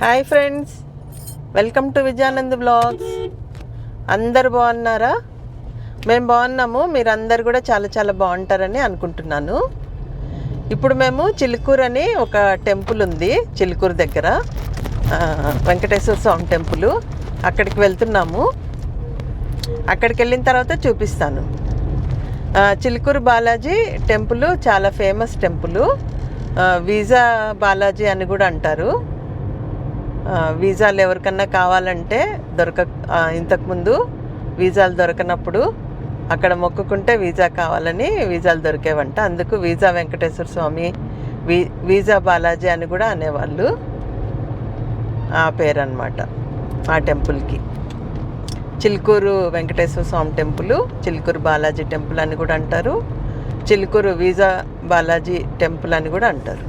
Hi friends. Welcome to Vijayanand blogs. అందరు బాగున్నారా? మేము బాగున్నాము. మీరందరు కూడా చాలా చాలా బాగుంటారని అనుకుంటున్నాను. ఇప్పుడు మేము చిలుకూరు అని ఒక టెంపుల్ ఉంది చిలుకూరు దగ్గర. వెంకటేశ్వర స్వామి టెంపుల్. అక్కడికి వెళ్తున్నాము. అక్కడికి వెళ్ళిన తర్వాత చూపిస్తాను. చిలుకూరు బాలాజీ టెంపుల్ చాలా ఫేమస్ టెంపుల్. వీజా బాలాజీ అని కూడా అంటారు. వీసాలు ఎవరికన్నా కావాలంటే దొరక ఇంతకుముందు వీసాలు దొరకనప్పుడు అక్కడ మొక్కుకుంటే వీసా కావాలని వీసాలు దొరికేవంట. అందుకు వీసా వెంకటేశ్వర స్వామి వీ వీసా బాలాజీ అని కూడా అనేవాళ్ళు ఆ పేరు అనమాట ఆ టెంపుల్కి. చిలుకూరు వెంకటేశ్వర స్వామి టెంపుల్ చిలుకూరు బాలాజీ టెంపుల్ అని కూడా అంటారు. చిలుకూరు వీజా బాలాజీ టెంపుల్ అని కూడా అంటారు.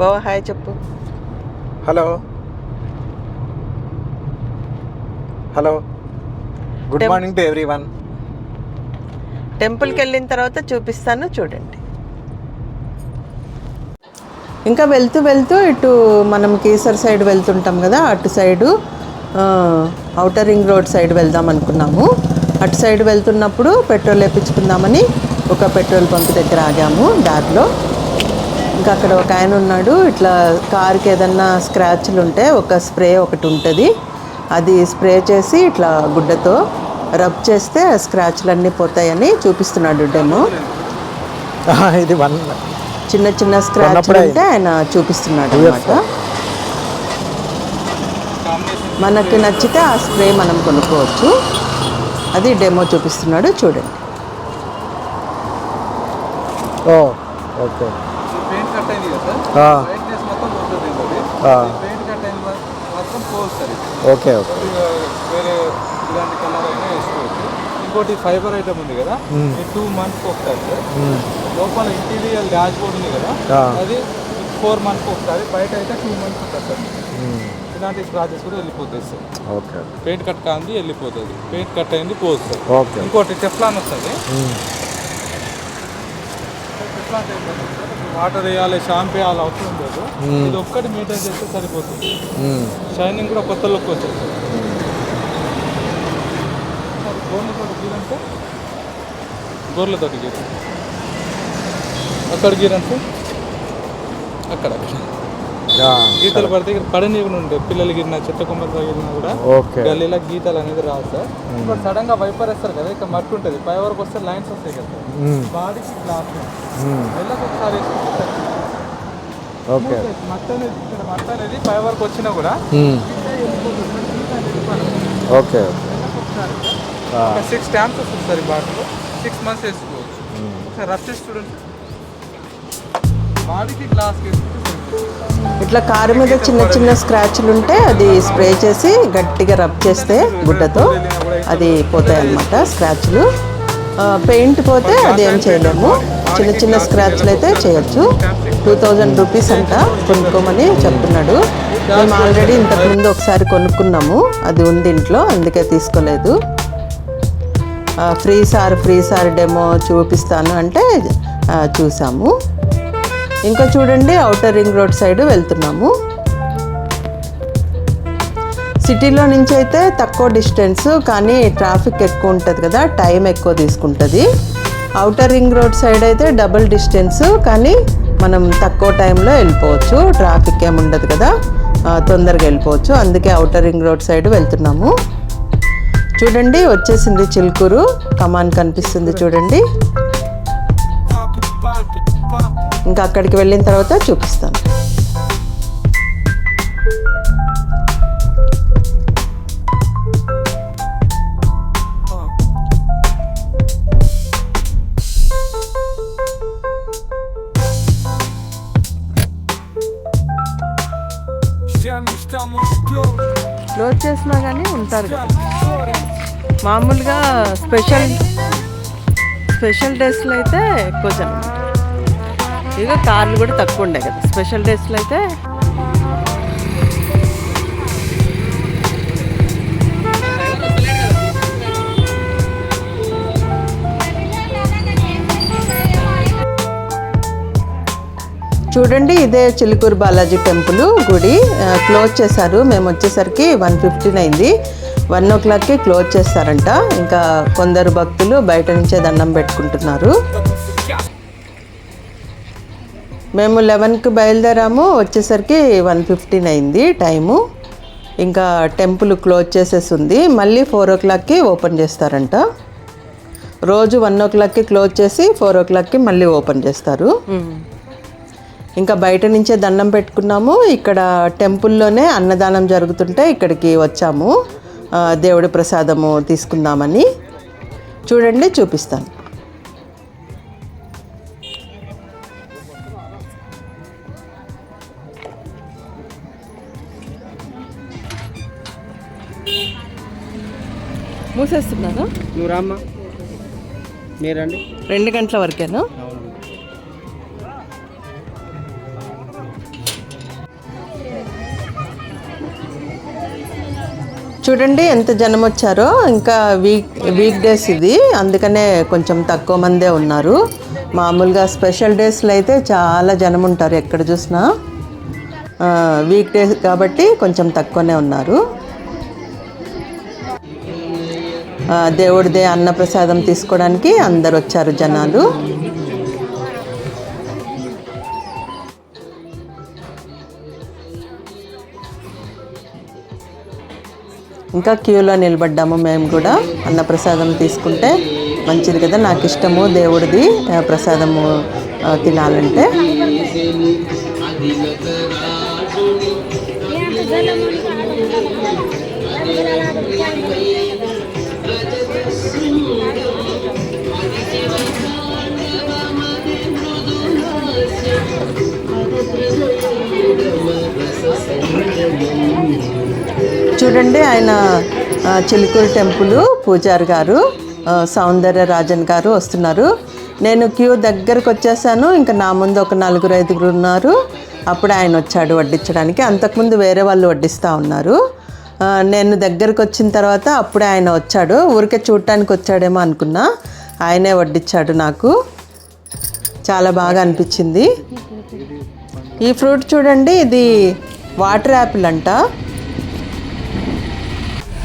బావ హాయ్ చెప్పు. Hello. Hello. Good morning to everyone టెంపుల్కి వెళ్ళిన తర్వాత చూపిస్తాను చూడండి. ఇంకా వెళ్తూ వెళ్తూ ఇటు మనం కేసర్ సైడ్ వెళ్తుంటాం కదా అటు side outer ring road side వెళ్దాం అనుకున్నాము. అటు సైడ్ వెళ్తున్నప్పుడు పెట్రోల్ వేపించుకుందామని ఒక పెట్రోల్ బంక్ దగ్గర ఆగాము దారిలో. ఇంకా అక్కడ ఒక ఆయన ఉన్నాడు. ఇట్లా కార్కి ఏదన్నా స్క్రాచ్లు ఉంటే ఒక స్ప్రే ఒకటి ఉంటుంది. అది స్ప్రే చేసి ఇట్లా గుడ్డతో రబ్ చేస్తే ఆ స్క్రాచ్లు అన్నీ పోతాయని చూపిస్తున్నాడు డెమో. ఇది వన్ చిన్న చిన్న స్క్రాచ్లు కొన్నప్పుడే ఉంటే ఆయన చూపిస్తున్నాడు అనమాట మనకి నచ్చితే ఆ స్ప్రే మనం కొనుక్కోవచ్చు. అది డెమో చూపిస్తున్నాడు చూడండి. ఓ ఓకే. పెయింట్ కట్ అయింది కదా ఆ, సార్ వైట్నెస్ మొత్తం పోతుంది పెయింట్ కట్ అయింది పోస్తుంది ఓకే ఓకే. వేరే ఇలాంటి కలర్ అయినా వేసుకోవచ్చు. ఇంకోటి ఫైబర్ ఐటమ్ ఉంది కదా? టూ మంత్స్ ఒకసారి సార్. లోపల ఇంటీరియర్ డాష్ బోర్డ్ ఉంది కదా. అది ఫోర్ మంత్స్ ఒకసారి బయట అయితే టూ మంత్స్ ఉంటుంది సార్. ఇలాంటి స్క్రాచెస్ కూడా వెళ్ళిపోతాయి సార్. ఓకే. పెయింట్ కట్ కాంది వెళ్ళిపోతుంది. పెయింట్ కట్ అయింది పోతుంది ఓకే. ఇంకోటి టెఫ్లాన్ వస్తుంది. Teflon type sir. వాటర్ వేయాలి షాంపూ వేయాలి అవసరం లేదు. ఇది ఒక్కటి మెయింటైన్ చేస్తే సరిపోతుంది. షైనింగ్ కూడా కొత్త లుక్ వచ్చేది గోర్లతోటి గీరంటే గోర్లతోటి గీర అక్కడ గీరంటే అక్కడ అక్కడ. గీతలు పడితే ఇక్కడ పడని ఉండే. పిల్లలు గిరిన చెత్త కొమ్మలు తగిలినా కూడా గల్లీలో గీతలు అనేది రాదు సార్. ఇప్పుడు సడన్గా వైపర్ వేస్తారు కదా ఇక్కడ మట్టి ఉంటుంది. పై వరకు వస్తే లైన్స్ వస్తాయి కదా సార్. మ్మ్. బాడీకి గ్లాస్ మ్మ్. నెలకు ఒకసారి. ఓకే మట్టి అనేది ఇక్కడ మట్టి అనేది పై వరకు వచ్చినా కూడా సార్. ఓకే సిక్స్ ట్యాంప్స్ వస్తుంది సార్ ఈ బాటిల్ సిక్స్ మంత్స్ వేసుకోవచ్చు. రబ్ చేసి చూడండి. బాడీకి గ్లాస్ వేసుకుంటే. ఇట్లా కారు మీద చిన్న చిన్న స్క్రాచ్లు ఉంటే అది స్ప్రే చేసి గట్టిగా రబ్ చేస్తే గుడ్డతో అది పోతాయి అన్నమాట స్క్రాచ్లు పెయింట్ పోతే అది ఏం చేయలేము. చిన్న చిన్న స్క్రాచ్లు అయితే చేయొచ్చు. టూ థౌజండ్ రూపీస్ అంట కొనుక్కోమని చెప్తున్నాడు. మేము ఆల్రెడీ ఇంతకుముందు ఒకసారి కొనుక్కున్నాము. అది ఉంది ఇంట్లో అందుకే తీసుకోలేదు. Free sir free sir demo చూపిస్తాను అంటే చూసాము. ఇంకా చూడండి అవుటర్ రింగ్ రోడ్ సైడ్ వెళ్తున్నాము. సిటీలో నుంచి అయితే తక్కువ డిస్టెన్స్ కానీ ట్రాఫిక్ ఎక్కువ ఉంటుంది కదా టైం ఎక్కువ తీసుకుంటుంది. అవుటర్ రింగ్ రోడ్ సైడ్ అయితే డబుల్ డిస్టెన్స్ కానీ మనం తక్కువ టైంలో వెళ్ళిపోవచ్చు. ట్రాఫిక్ ఏమి ఉండదు కదా తొందరగా వెళ్ళిపోవచ్చు. అందుకే అవుటర్ రింగ్ రోడ్ సైడ్ వెళ్తున్నాము. చూడండి వచ్చేసింది చిలుకూరు. కమాన్ కనిపిస్తుంది చూడండి. ఇంకా అక్కడికి వెళ్ళిన తర్వాత చూపిస్తాను. క్లోజ్ చేసినా కానీ ఉంటారు కదా. మామూలుగా స్పెషల్ స్పెషల్ డేస్లో అయితే ఎక్కువ జనం. ఇక కార్లు కూడా తక్కువ ఉండే కదా. స్పెషల్ డేస్లో అయితే చూడండి ఇదే చిలుకూరు బాలాజీ టెంపుల్ గుడి. క్లోజ్ చేశారు. మేము వచ్చేసరికి వన్ ఫిఫ్టీన్ అయింది. వన్ ఓ క్లాక్కి క్లోజ్ చేస్తారంట. ఇంకా కొందరు భక్తులు బయట నుంచే దండం పెట్టుకుంటున్నారు. మేము లెవెన్కి బయలుదేరాము వచ్చేసరికి వన్ ఫిఫ్టీన్ అయింది టైము. ఇంకా టెంపుల్ క్లోజ్ చేసేసి ఉంది. మళ్ళీ ఫోర్ ఓ క్లాక్కి ఓపెన్ చేస్తారంట. రోజు వన్ ఓ క్లాక్కి క్లోజ్ చేసి ఫోర్ ఓ క్లాక్కి మళ్ళీ ఓపెన్ చేస్తారు. ఇంకా బయట నుంచే దండం పెట్టుకున్నాము. ఇక్కడ టెంపుల్లోనే అన్నదానం జరుగుతుంటే ఇక్కడికి వచ్చాము. దేవుడి ప్రసాదము తీసుకుందామని. చూడండి చూపిస్తాను. మూసేస్తున్నాను నువ్వు రామ్మా మీరండి రెండు గంటల వరకేనా? చూడండి ఎంత జనం వచ్చారో. ఇంకా వీక్ వీక్ డేస్ ఇది. అందుకనే కొంచెం తక్కువ మందే ఉన్నారు. మామూలుగా స్పెషల్ డేస్లో అయితే చాలా జనం ఉంటారు ఎక్కడ చూసినా. వీక్ డేస్ కాబట్టి కొంచెం తక్కువనే ఉన్నారు. దేవుడిదే అన్నప్రసాదం తీసుకోవడానికి అందరు వచ్చారు జనాలు. ఇంకా క్యూలో నిలబడ్డాము మేము కూడా అన్నప్రసాదం తీసుకుంటే మంచిది కదా నాకు ఇష్టము దేవుడిది ప్రసాదము తినాలంటే. ఆయన చిలుకూరు టెంపుల్ పూజారి గారు సౌందర్య రాజన్ గారు వస్తున్నారు. నేను క్యూ దగ్గరకు వచ్చేసాను. ఇంకా నా ముందు ఒక నలుగురు ఐదుగురు ఉన్నారు. అప్పుడు ఆయన వచ్చాడు వడ్డించడానికి. అంతకుముందు వేరే వాళ్ళు వడ్డిస్తూ ఉన్నారు. నేను దగ్గరకు వచ్చిన తర్వాత అప్పుడే ఆయన వచ్చాడు. ఊరికే చూడటానికి వచ్చాడేమో అనుకున్నా. ఆయనే వడ్డించాడు నాకు. చాలా బాగా అనిపించింది. ఈ ఫ్రూట్ చూడండి ఇది వాటర్ యాపిల్ అంట.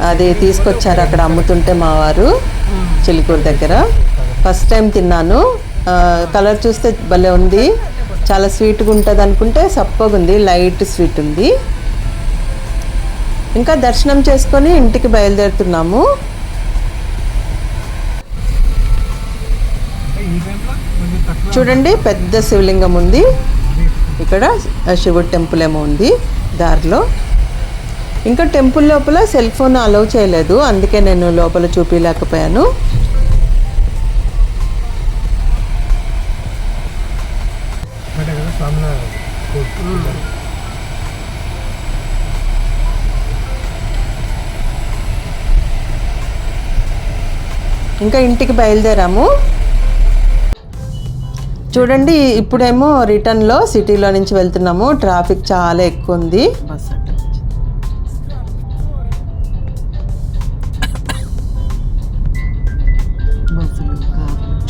అది తీసుకొచ్చారు అక్కడ అమ్ముతుంటే మా వారు చిలుకూరు దగ్గర. ఫస్ట్ టైం తిన్నాను. కలర్ చూస్తే భలే ఉంది. చాలా స్వీట్గా ఉంటుంది అనుకుంటే సప్పగా ఉంది. లైట్ స్వీట్ ఉంది. ఇంకా దర్శనం చేసుకొని ఇంటికి బయలుదేరుతున్నాము. చూడండి పెద్ద శివలింగం ఉంది. ఇక్కడ శివుడు టెంపుల్ ఏమో ఉంది దారిలో. ఇంకా టెంపుల్ లోపల సెల్ ఫోన్ అలౌ చేయలేదు. అందుకే నేను లోపల చూపించలేకపోయాను ఇంకా ఇంటికి బయలుదేరాము. చూడండి ఇప్పుడేమో రిటర్న్లో సిటీలో నుంచి వెళ్తున్నాము. ట్రాఫిక్ చాలా ఎక్కువ ఉంది.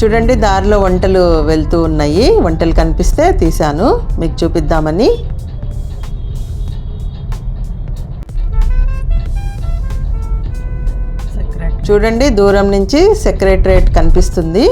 చూడండి దారిలో వంటలు వెళ్తూ ఉన్నాయి. వంటలు కనిపిస్తే తీశాను. మీకు చూపిద్దామని. చూడండి దూరం నుంచి సెక్రటరేట్ కనిపిస్తుంది.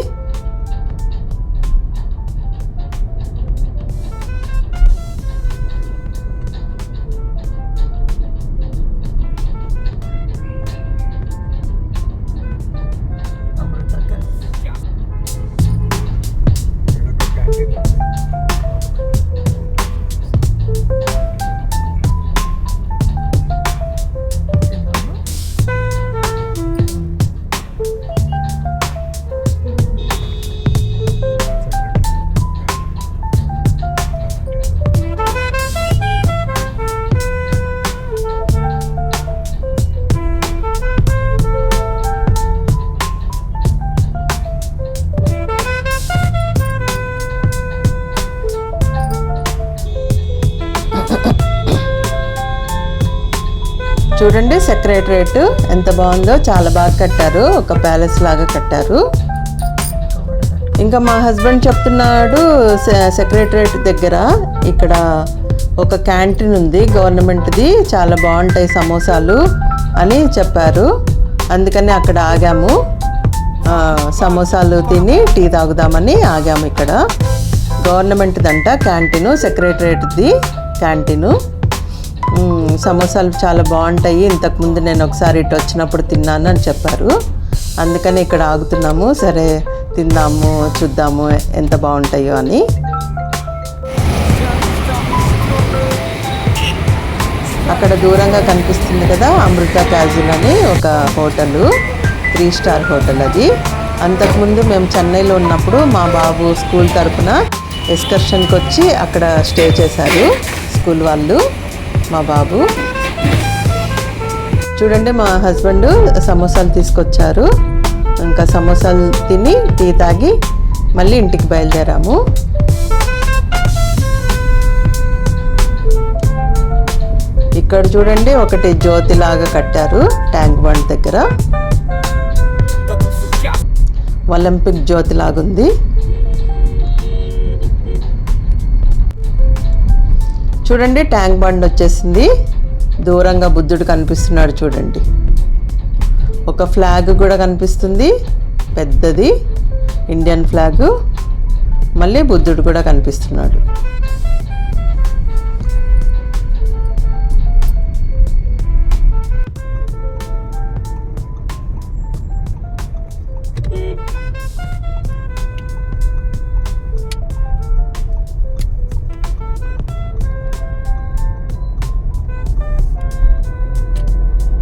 చూడండి సెక్రటరేట్ ఎంత బాగుందో చాలా బాగా కట్టారు. ఒక ప్యాలెస్ లాగా కట్టారు. ఇంకా మా హస్బెండ్ చెప్తున్నాడు సెక్రటరేట్ దగ్గర ఇక్కడ ఒక క్యాంటీన్ ఉంది గవర్నమెంట్ది చాలా బాగుంటాయి సమోసాలు అని చెప్పారు. అందుకని అక్కడ ఆగాము. సమోసాలు తిని టీ తాగుదామని ఆగాము ఇక్కడ. గవర్నమెంట్దంట క్యాంటీను సెక్రటరేట్ది క్యాంటీను సమోసాలు చాలా బాగుంటాయి. ఇంతకుముందు నేను ఒకసారి ఇటు వచ్చినప్పుడు తిన్నాను అని చెప్పారు. అందుకని ఇక్కడ ఆగుతున్నాము. సరే తిందాము చూద్దాము ఎంత బాగుంటాయో అని. అక్కడ దూరంగా కనిపిస్తుంది కదా అమృత క్యాజిన్ అని ఒక హోటల్. త్రీ స్టార్ హోటల్ అది. అంతకుముందు మేము చెన్నైలో ఉన్నప్పుడు మా బాబు స్కూల్ తరఫున ఎక్స్కర్షన్కి వచ్చి అక్కడ స్టే చేశారు స్కూల్ వాళ్ళు. మా బాబు. చూడండి మా హస్బెండ్ సమోసాలు తీసుకొచ్చారు. ఇంకా సమోసాలు తిని టీ తాగి మళ్ళీ ఇంటికి బయలుదేరాము. ఇక్కడ చూడండి ఒకటి జ్యోతి లాగా కట్టారు ట్యాంక్ బండ్ దగ్గర. ఒలింపిక్ జ్యోతి లాగుంది. చూడండి ట్యాంక్ బండ్ వచ్చేసింది. దూరంగా బుద్ధుడు కనిపిస్తున్నాడు చూడండి. ఒక ఫ్లాగ్ కూడా కనిపిస్తుంది. పెద్దది. Indian flag. మళ్ళీ బుద్ధుడు కూడా కనిపిస్తున్నాడు.